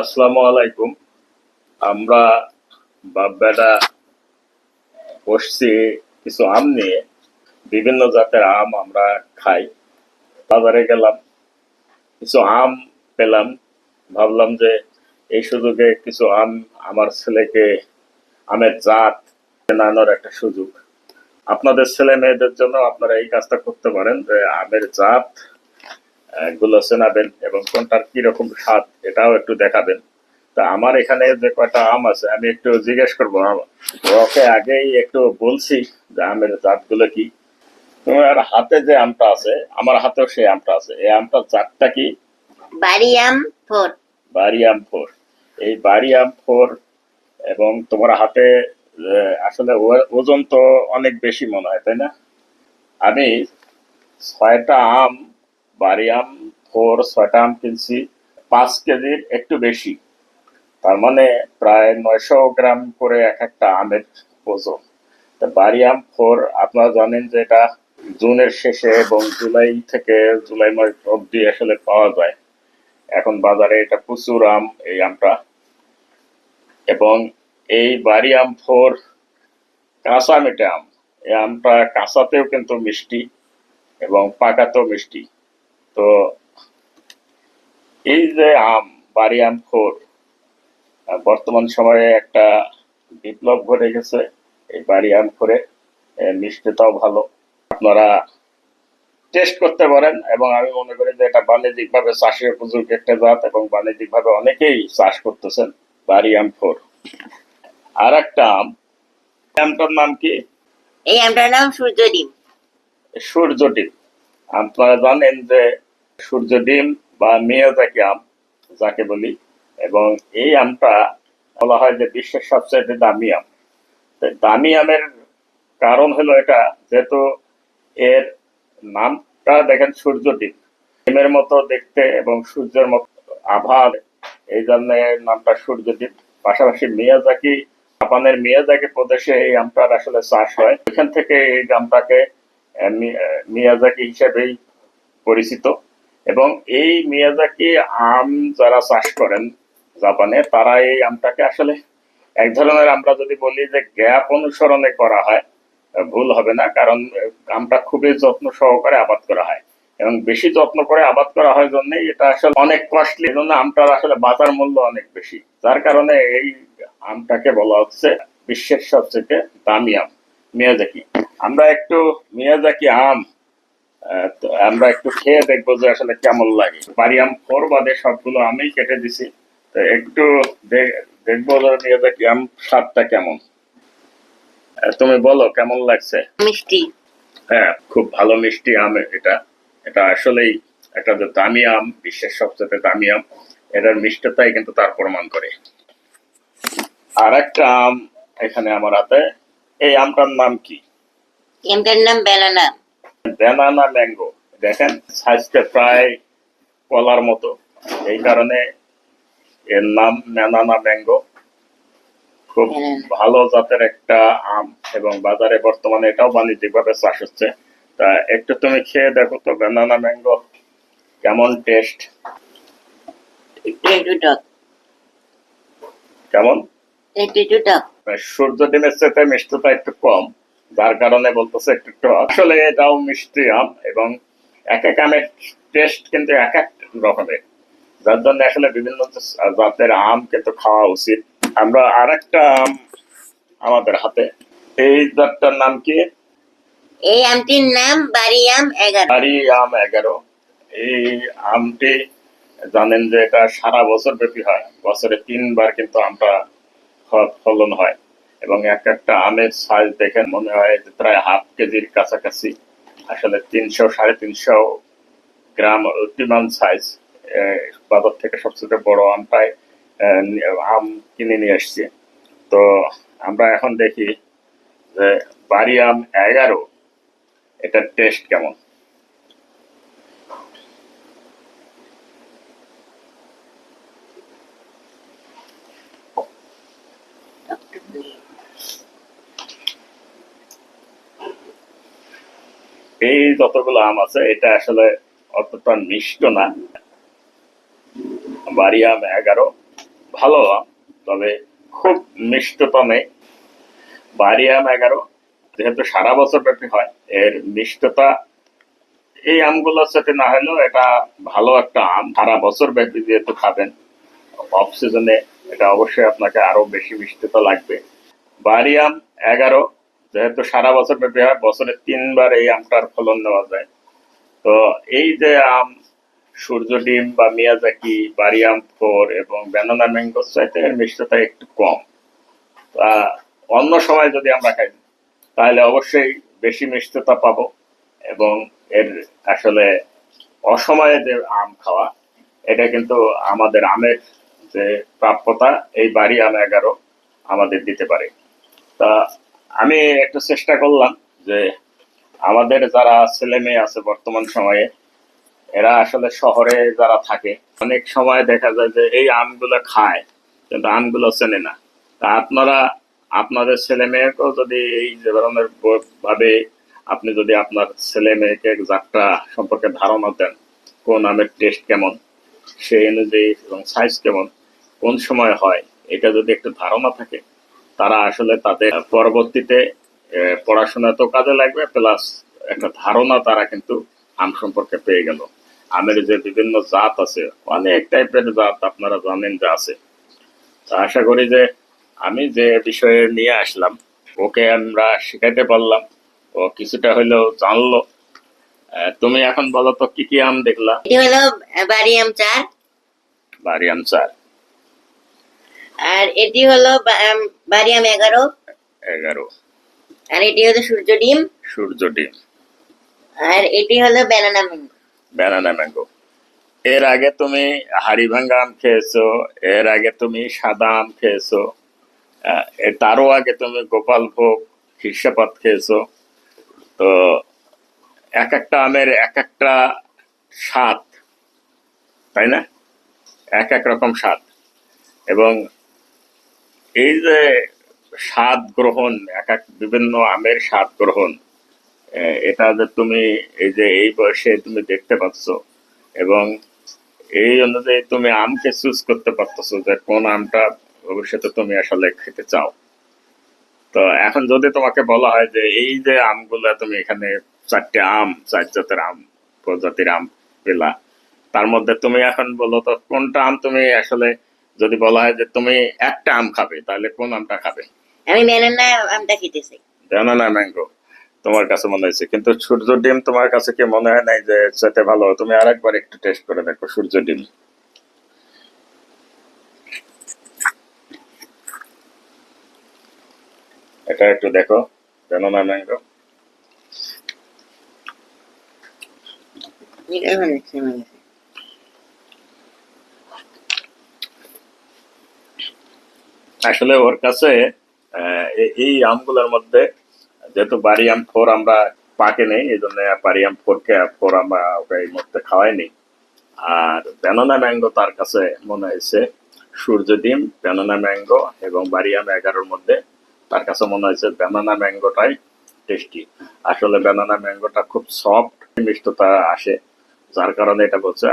আসসালামু আলাইকুম। আমরা বাপ বেটা বসছি কিছু আম নিয়ে। বিভিন্ন জাতের আম আমরা খাই। বাজারে গেলাম, কিছু আম পেলাম। ভাবলাম যে এই সুযোগে কিছু আম আমার ছেলেকে আমের জাত চেনানোর একটা সুযোগ। আপনাদের ছেলে মেয়েদের জন্য আপনারা এই কাজটা করতে পারেন যে আমের জাত গুলো চেনাবেন এবং কোনটার কীরকম স্বাদ এটাও একটু দেখাবেন। তা আমার এখানে যে কয়টা আম আছে আমি একটু জিজ্ঞেস করব। আম- ওকে আগেই একটু বলছি যে আমের জাতগুলো কি। তোমার হাতে যে আমটা আছে আমার হাতেও সেই আমটা আছে। এই আমটার জাতটা কি? বাড়িয়াম ফোর। বাড়ি আম ফোর। এই বাড়ি আম ফোর এবং তোমার হাতে আসলে ওজন তো অনেক বেশি মনে হয় তাই না? আমি ছয়টা আম বাড়ি আম ফোর ছয়টা আম কিনছি, পাঁচ কেজির একটু বেশি। তার মানে প্রায় নয়শো গ্রাম করে এক একটা আমের ওজন। বাড়ি ফোর আপনারা জানেন যে এটা জুনের শেষে এবং জুলাই থেকে জুলাই মাস অবধি আসলে পাওয়া যায়। এখন বাজারে এটা প্রচুর আম, এই আমটা। এবং এই বাড়ি আম ফোর কাঁচা মিঠে আম, এই আমটা কাঁচাতেও কিন্তু মিষ্টি এবং পাকাতেও মিষ্টি। তো এই যে আম বাড়ি আম আহ, বর্তমান সময়ে একটা বিপ্লব ঘটে গেছে এই বাড়ি আম আহ, মিষ্টিটাও ভালো। আপনারা টেস্ট করতে পারেন এবং আমি মনে করি যে এটা বাণিজ্যিক ভাবে চাষের উপযোগী একটা জাত এবং বাণিজ্যিক ভাবে অনেকেই চাষ করতেছেন বাড়ি আম ফোর আর একটা আম আমটার নাম কি? এই আমটার নাম সূর্য ডিম সূর্য ডিম আপনারা জানেন যে সূর্য ডিম বা মিয়াজাকি আম, যাকে বলি, এবং এই আমটা বলা হয় যে বিশ্বের সবচেয়ে দামি আম। দামি আমের কারণ হলো এটা, যেহেতু এর নামটা দেখেন সূর্য ডিম। ডিমের মতো দেখতে এবং সূর্যের মতো আভা এই জন্য নামটা সূর্য ডিম। পাশাপাশি মিয়াজাকি, জাপানের মিয়াজাকি প্রদেশে এই আমটার আসলে চাষ হয়। এখান থেকে এই আমটাকে মিয়াজাকি হিসেবেই পরিচিত। এবং এই মিয়াজাকি আম যারা চাষ করেন জাপানে, তারা এই আমটাকে আসলে এক ধরনের আমরা যদি বলি যে গ্যাপ অনুসরণে করা হয় ভুল হবে না। কারণ আমটা খুবই যত্ন সহকারে আবাদ করা হয়। এবং বেশি যত্ন করে আবাদ করা হয় জন্য এটা আসলে অনেক কস্টলি জন্য আমটার আসলে বাজার মূল্য অনেক বেশি। যার কারণে এই আমটাকে বলা হচ্ছে বিশ্বের সবচেয়ে দামি আম, মিয়াজাকি। আমরা একটু মিয়াজাকি আম আমরা একটু খেয়ে দেখব যে আসলে কেমন লাগে। বাড়ি আম ফোর বাদে সবগুলো আমি কেটে দিছি। তো একটু দেখব মিয়াজাকি আম স্বাদটা কেমন। তুমি বলো কেমন লাগছে? মিষ্টি। হ্যাঁ খুব ভালো মিষ্টি আম এটা। এটা আসলেই একটা যে দামি আম বিশ্বের সবচেয়ে দামি আম। এটার মিষ্টতাই কিন্তু তার প্রমাণ করে। আর একটা আম এখানে আমার হাতে। এই আমটার নাম কি? এই আমটার নাম বেলানা ব্যানানা ম্যাঙ্গো দেখেন সাইজটা প্রায় কলার মতো। এই কারণে এর নাম ব্যানানা ম্যাঙ্গো খুব ভালো জাতের একটা আম এবং বাজারে বর্তমানে এটাও বাণিজ্যিক ভাবে চাষ হচ্ছে। তা একটু তুমি খেয়ে দেখো তো ব্যানানা ম্যাঙ্গো কেমন টেস্ট কেমন? সূর্য ডিমের চেতে মিষ্টতা একটু কম। যার কারণে বলতেছে একটু একটু আসলে এটাও মিষ্টি আম এবং এক এক আমের টেস্ট কিন্তু এক এক রকমের। যার জন্য আসলে বিভিন্ন জাতের আম কিন্তু খাওয়া উচিত। আমরা আর একটা আম আমাদের হাতে। এই জাতটার নাম কি? এই আমটির নাম বাড়িয়াম এগারো। আরি আম এগারো। এই আমটি জানেন যে এটা সারা বছর ব্যাপী হয়। বছরে তিনবার কিন্তু আমটা ফলন হয়। এবং এক একটা আমের সাইজ দেখেন মনে হয় যে প্রায় হাফ কেজির কাছাকাছি। আসলে তিনশো সাড়ে তিনশো গ্রাম অতিমান সাইজ বাজার থেকে সবচেয়ে বড় আমটাই আহ, আম কিনে নিয়ে এসছি তো আমরা এখন দেখি যে বাড়ি আম এগারো এটার টেস্ট কেমন? এই যতগুলো আম আছে, এটা আসলে অতটা মিষ্ট না। বাড়ি আম এগারো, ভালো আম, তবে খুব মিষ্টতা নেই বাড়ি আম এগারো, যেহেতু সারা বছর ব্যাপী হয়, এর মিষ্টতা, এই আমগুলোর সাথে না হলেও এটা ভালো একটা আম। সারা বছর ব্যাপী যেহেতু খাবেন অফ সিজনে এটা অবশ্যই আপনাকে আরও বেশি মিষ্টতা লাগবে। বাড়ি আম এগারো যেহেতু সারা বছর ব্যাপী হয়, বছরে তিনবার এই আমটার ফলন নেওয়া যায়। তো এই যে আম, সূর্য ডিম বা মিয়াজাকি বাড়ি আম ফোর এবং ব্যানানা ম্যাঙ্গোর চাইতে এর মিষ্টতা একটু কম। তা অন্য সময় যদি আমরা খাই, তাহলে অবশ্যই বেশি মিষ্টতা পাবো এবং এর আসলে অসময়ে যে আম খাওয়া, এটা কিন্তু আমাদের আমের যে প্রাপ্যতা, এই বাড়ি আম এগারো আমাদের দিতে পারে। তা আমি একটা চেষ্টা করলাম যে আমাদের যারা ছেলে মেয়ে আছে বর্তমান সময়ে, এরা আসলে শহরে যারা থাকে, অনেক সময় দেখা যায় যে এই আমগুলো খায়, কিন্তু আমগুলো চেনে না। তা আপনারা, আপনাদের ছেলে মেয়েকেও যদি এই যে ধরনের ভাবে আপনি যদি আপনার ছেলে মেয়েকে যাত্রা সম্পর্কে ধারণা দেন, কোন আমের টেস্ট কেমন, সেই অনুযায়ী এবং সাইজ কেমন, কোন সময় হয়, এটা যদি একটু ধারণা থাকে তারা আসলে তাদের পরবর্তীতে পড়াশোনা তো কাজে লাগবে প্লাস একটা ধারণা তারা কিন্তু আম সম্পর্কে পেয়ে গেল। আমের যে বিভিন্ন জাত আছে অনেক টাইপের জাত আপনারা জানেন যে আছে। তা আশা করি যে আমি যে বিষয়ে নিয়ে আসলাম ওকে আমরা শেখাইতে পারলাম। ও কিছুটা হলেও জানলো। তুমি এখন বলো তো কি কি আম দেখলা? হলো বাড়ি আম চার। বাড়ি আম চার। আর এটি হলো বা- আম, বাড়ি আম এগারো। এগারো। আর এটি হলো সূর্য ডিম। সূর্য ডিম। আর এটি হলো ব্যানানা ম্যাঙ্গো। Banana mango. এর আগে তুমি হাড়িভাঙ্গা আম খেয়েছো এর আগে তুমি সাদা আম খেয়েছো এর তারও আগে তুমি গোপাল ভোগ হিরসাপাত খেয়েছো। তো এক একটা আমের এক একটা স্বাদ তাই না? এক এক রকম স্বাদ। এবং এই যে স্বাদ গ্রহণ, এক এক বিভিন্ন আমের স্বাদ গ্রহণ এটা যে তুমি এই যে এই বয়সে তুমি দেখতে পাচ্ছ এবং এই অনুযায়ী তুমি আমকে চুজ করতে পারতেছো যে কোন আমটা ভবিষ্যতে তুমি আসলে খেতে চাও। তো এখন যদি তোমাকে বলা হয় যে এই যে আমগুলা তুমি এখানে চারটে আম, চার জাতের আম, প্রজাতির আম পেলা, তার মধ্যে তুমি এখন বলো তো কোনটা আম তুমি আসলে যদি বলা হয় যে তুমি একটা আম খাবে তাহলে কোন আমটা খাবে? আমি ব্যানানা আমটা খেতে চাই ব্যানানা ম্যাঙ্গো তোমার কাছে মনে হয়েছে। কিন্তু সূর্য ডিম তোমার কাছে কি মনে হয় নাই যে সেটা ভালো? তুমি আরেকবার একটু টেস্ট করে দেখো সূর্য ডিম। এটা একটু দেখো ব্যানানা ম্যাঙ্গো এটা ভালো লাগছে আমার কাছে। আসলে ওর কাছে এই আমগুলোর মধ্যে যেহেতু বাড়ি আম ফোর আমরা পাকে নেই, এই জন্য বাড়ি আম ফোর কে ফোর আমরা ওকে এই মুহূর্তে খাওয়াইনি আর ব্যানানা ম্যাঙ্গো তার কাছে মনে হয়েছে, সূর্য ডিম ব্যানানা ম্যাঙ্গো এবং বাড়ি আম এগারোর মধ্যে তার কাছে মনে হয়েছে ব্যানানা ম্যাঙ্গোটাই টেস্টি আসলে ব্যানানা ম্যাঙ্গোটা খুব সফট মিষ্টতা আসে, যার কারণে এটা বলছে